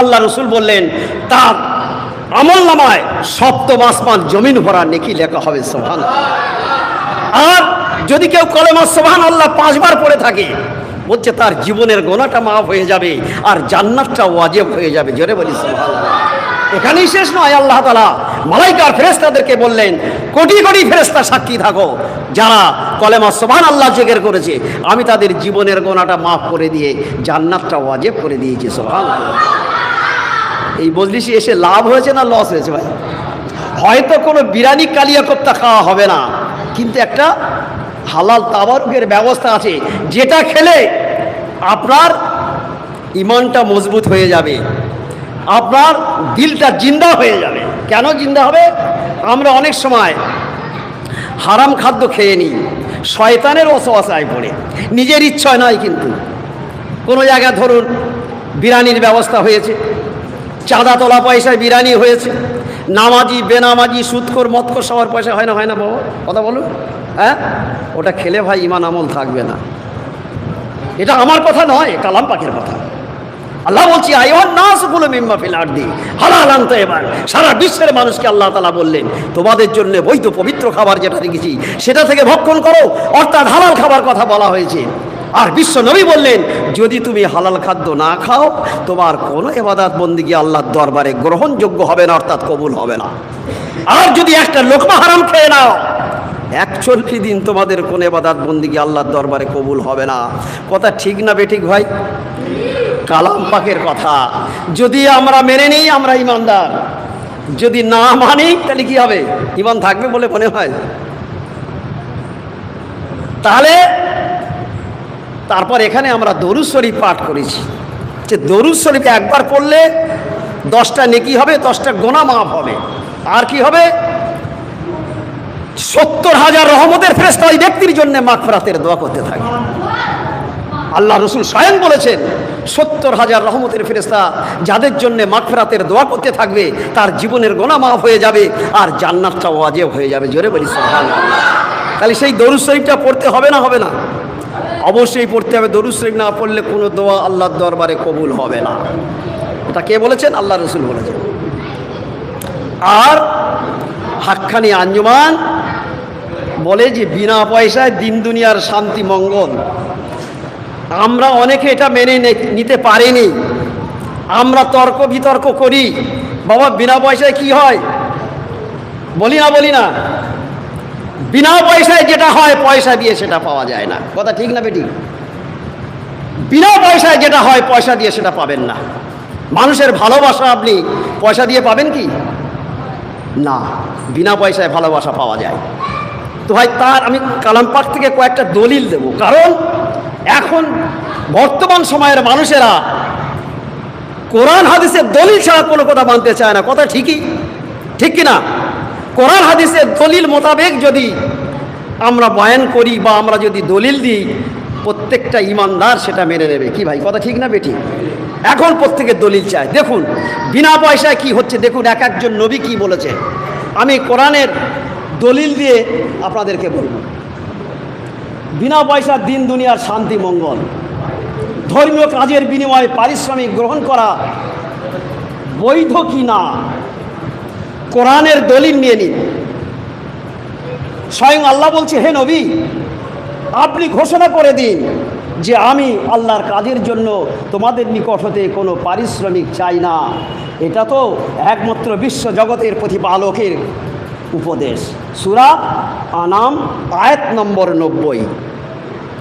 আল্লাহ রসুল বললেন, তার আমল নামায় সপ্তম আসমান জমিন ভরা নেকি লেখা হবে সোহান আর যদি কেউ কলেমা সোহান আল্লাহ পাঁচবার পড়ে থাকে, বলছে তার জীবনের গোনাটা মাফ হয়ে যাবে আর জান্নাতটা ওয়াজেব হয়ে যাবে, জোরে বলি সোহান এখানেই শেষ নয়, আল্লাহ তালা মালাইকার ফেরেস্তাদেরকে বললেন, কোটি কোটি ফেরেস্তা সাক্ষী থাকো, যারা কলেমা সোভান আল্লাহ জেগের করেছে, আমি তাদের জীবনের গোনাটা মাফ করে দিয়ে জান্নাতটা ওয়াজেব করে দিয়েছি সোভান এই বজলিসি এসে লাভ হয়েছে না লস হয়েছে ভাই? হয়তো কোনো বিরিয়ানি কালিয়া কোপ্তা খাওয়া হবে না, কিন্তু একটা হালাল তাবারুকের ব্যবস্থা আছে, যেটা খেলে আপনার ইমানটা মজবুত হয়ে যাবে, আপনার দিলটা জিন্দা হয়ে যাবে। কেন জিন্দা হবে? আমরা অনেক সময় হারাম খাদ্য খেয়ে নিই, শয়তানের অসবাসায় পড়ে, নিজের ইচ্ছায় নয় কিন্তু। কোনো জায়গায় ধরুন বিরিয়ানির ব্যবস্থা হয়েছে চাঁদা তোলা পয়সায় বিরানি হয়েছে। নামাজি, বেনামাজি সুৎকর মৎকর সবার পয়সা হয় না হয় না বাবা? কথা বলুন। হ্যাঁ? ওটা খেলে ভাই ইমান আমল থাকবে না। এটা আমার কথা নয় কালাম পাখির কথা। আল্লাহ বলছি নাস মিম্মা ফিল এবার। সারা বিশ্বের মানুষকে আল্লাহ তালা বললেন, তোমাদের জন্য বৈধ পবিত্র খাবার যেটা রেখেছি, সেটা থেকে ভক্ষণ করো। অর্থাৎ হালাল খাবার কথা বলা হয়েছে। আর বিশ্ব নবী বললেন, যদি তুমি হালাল খাদ্য না খাও, তোমার কোনো এবাদাত বন্দিগি আল্লাহর দরবারে গ্রহণযোগ্য হবে না, অর্থাৎ কবুল হবে না। আর যদি একটা লোকমা হারাম খেয়ে নাও একচল্লিশ দিন তোমাদের কোন এবাদাত বন্দিগি আল্লাহর দরবারে কবুল হবে না। কথা ঠিক না বেঠিক ভাই? কালাম পাকের কথা। যদি আমরা মেনে নিই, আমরা ইমানদার। যদি না মানি, তাহলে কি হবে? ইমান থাকবে বলে মনে হয়। তাহলে তারপর এখানে আমরা দরুদ শরীফ পাঠ করেছি। যে দরুদ শরীফ একবার পড়লে দশটা নেকি হবে, দশটা গোনা মাফ হবে। আর কি হবে? সত্তর হাজার রহমতের ফেরেস্তা ওই ব্যক্তির জন্য মাগফরাতের দোয়া করতে থাকে। আল্লাহ রসুল স্বয়ং বলেছেন, সত্তর হাজার রহমতের ফেরেস্তা যাদের জন্য মাগফরাতের দোয়া করতে থাকবে, তার জীবনের গোনা মাফ হয়ে যাবে আর জান্নাতটা ওয়াজেব হয়ে যাবে। জোরে বলি, সুবহানাল্লাহ। তাহলে সেই দরুদ শরীফটা পড়তে হবে না হবে না? অবশ্যই পড়তে হবে। দরুদ শরীফ না পড়লে কোনো দোয়া আল্লাহর দরবারে কবুল হবে না। এটা কে বলেছেন? আল্লাহ রসুল বলেছেন। আর হাক্কানি আঞ্জুমান বলে যে, বিনা পয়সায় দিন দুনিয়ার শান্তি মঙ্গল। আমরা অনেকে এটা মেনে নিতে পারিনি। আমরা তর্ক বিতর্ক করি। বাবা, বিনা পয়সায় কি হয়? বলি না বলি না। বিনা পয়সায় যেটা হয়, পয়সা দিয়ে সেটা পাওয়া যায় না। কথা ঠিক না বেটি? বিনা পয়সায় যেটা হয়, পয়সা দিয়ে সেটা পাবেন না। মানুষের ভালোবাসা আপনি পয়সা দিয়ে পাবেন কি? না, বিনা পয়সায় ভালোবাসা পাওয়া যায়। তো ভাই, তার আমি কালাম পাক থেকে কয়েকটা দলিল দেব। কারণ এখন বর্তমান সময়ের মানুষেরা কোরআন, হাদিসের দলিল ছাড়া কোনো কথা মানতে চায় না। কথা ঠিকই, ঠিক কি না কোরআন হাদিসের দলিল মোতাবেক যদি আমরা বয়ান করি বা আমরা যদি দলিল দিই, প্রত্যেকটা ইমানদার সেটা মেনে নেবে। কি ভাই, কথা ঠিক না বেটি এখন প্রত্যেকের দলিল চায়। দেখুন, বিনা পয়সায় কি হচ্ছে? দেখুন, এক একজন নবী কি বলেছে? আমি কোরআনের দলিল দিয়ে আপনাদেরকে বলব। বিনা পয়সার দিন, দুনিয়ার শান্তি, মঙ্গল। ধর্মীয় কাজের বিনিময়ে পারিশ্রমিক গ্রহণ করা বৈধ কি না? কোরআনের দলিল নিয়ে নিন। স্বয়ং আল্লাহ বলছে, হে নবী, আপনি ঘোষণা করে দিন যে আমি আল্লাহর কাজের জন্য তোমাদের নিকট হতে কোনো পারিশ্রমিক চাই না। এটা তো একমাত্র বিশ্ব জগতের প্রতিপালকের উপদেশ। সুরা আনাম, আয়াত নম্বর নব্বই।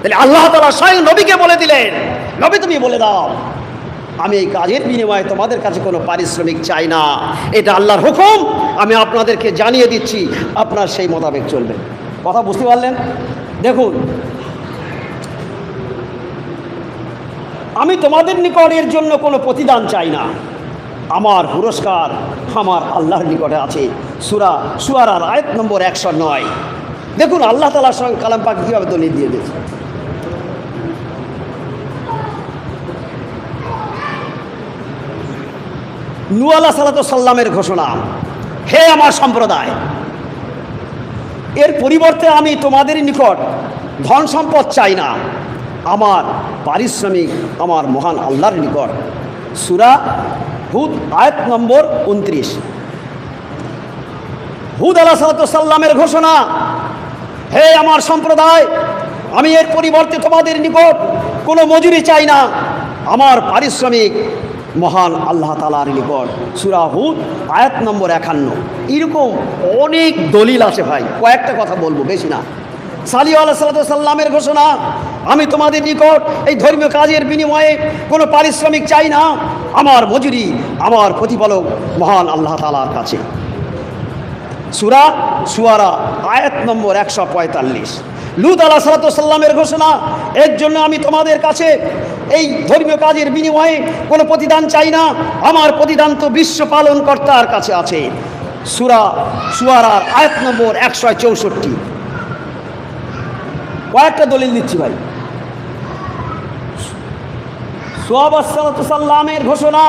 তাহলে আল্লাহ তালা স্বয়ং নবীকে বলে দিলেন। নবী তুমি বলে দাও। আমি এই কাজের বিনিময়ে তোমাদের কাছে কোনো পারিশ্রমিক চাই না। এটা আল্লাহর হুকুম। আমি আপনাদেরকে জানিয়ে দিচ্ছি, আপনার সেই মোতাবেক চলবে। কথা বুঝতে পারলেন? দেখুন, আমি তোমাদের নিকট এর জন্য কোনো প্রতিদান চাই না। আমার পুরস্কার আমার আল্লাহর নিকটে আছে। সুরা সুয়ারার আয়াত নম্বর একশো নয়। দেখুন, আল্লাহ তালার সঙ্গে কালাম পাক কীভাবে দলিল দিয়ে দিয়েছে। নু আল্লাহ সাল্লামের ঘোষণা। হে আমার সম্প্রদায়, এর পরিবর্তে আমি তোমাদের নিকট ধন সম্পদ চাই না। আমার পারিশ্রমিক আমার মহান আল্লাহর নিকট। সুরা হুদ, আয়াত নম্বর উনত্রিশ। হুদ আলাহ সাল্লামের ঘোষণা, হে আমার সম্প্রদায়, আমি এর পরিবর্তে তোমাদের নিকট কোনো মজুরি চাই না। আমার পারিশ্রমিক মহান আল্লাহ তালার নিকট সুরা হুদ, আয়াত নম্বর একান্ন। এরকম অনেক দলিল আছে ভাই, কয়েকটা কথা বলব, বেশি না। সালি আল্লাহ সাল্লামের ঘোষণা, আমি তোমাদের নিকট এই ধর্মীয় কাজের বিনিময়ে কোনো পারিশ্রমিক চাই না, আমার মজুরি, আমার প্রতিপালক মহান আল্লাহ তালার কাছে। সুরা সুয়ারা, আয়াত নম্বর একশো পঁয়তাল্লিশ। লুত আলাহ সাল্লামের ঘোষণা, এর জন্য আমি তোমাদের কাছে এই ধর্মীয় কাজের বিনিময়ে কোনো প্রতিদান চাই না। আমার প্রতিদান তো বিশ্ব পালন কর্তার কাছে আছে। সুরা সুয়ারার আয়াত নম্বর একশো চৌষট্টি। কয়েকটা দলিল দিচ্ছি ভাই। সোয়াব সাল্লামের ঘোষণা,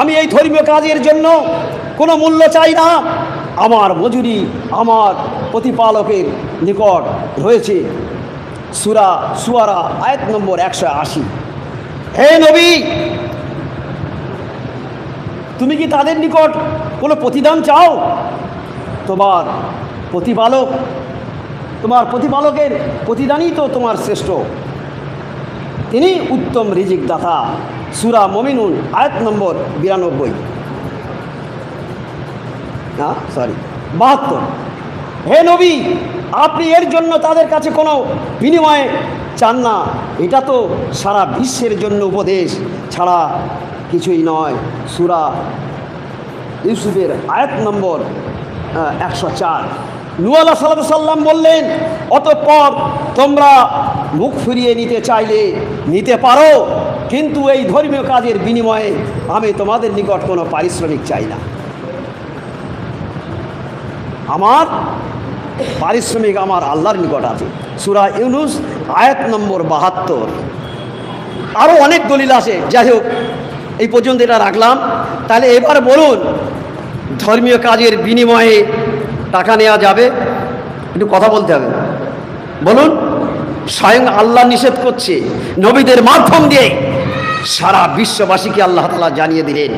আমি এই ধর্মীয় কাজের জন্য কোনো মূল্য চাই না। আমার মজুরি আমার প্রতিপালকের নিকট রয়েছে। সুরা সুয়ারা, আয়াত নম্বর একশো আশি। হে নবী, তুমি কি তাদের নিকট কোনো প্রতিদান চাও? তোমার প্রতিপালক, তোমার প্রতিপালকের প্রতিদানই তো তোমার শ্রেষ্ঠ। তিনি উত্তম রিজিক দাতা সুরা মমিনুল আয়াত নম্বর বিরানব্বই। না সরি বাহাত্তর। হে নবী আপনি এর জন্য তাদের কাছে কোনো বিনিময়ে চান না। এটা তো সারা বিশ্বের জন্য উপদেশ, ছাড়া কিছুই নয়। সুরা ইউসুফের আয়াত নম্বর একশো চার। নুয়াল্লাহ সাল্লাহ সাল্লাম বললেন, অতঃপর তোমরা মুখ ফিরিয়ে নিতে চাইলে নিতে পারো, কিন্তু এই ধর্মীয় কাজের বিনিময়ে আমি তোমাদের নিকট কোনো পারিশ্রমিক চাই না। আমার পারিশ্রমিক আমার আল্লাহর নিকট আছে। সুরা ইউনুস, আয়াত নম্বর বাহাত্তর। আরও অনেক দলিল আছে। যাই হোক, এই পর্যন্ত এটা রাখলাম। তাহলে এবার বলুন, ধর্মীয় কাজের বিনিময়ে টাকা নেওয়া যাবে? একটু কথা বলতে হবে। বলুন, স্বয়ং আল্লাহ নিষেধ করছে। নবীদের মাধ্যম দিয়ে সারা বিশ্ববাসীকে আল্লাহ তালা জানিয়ে দিলেন।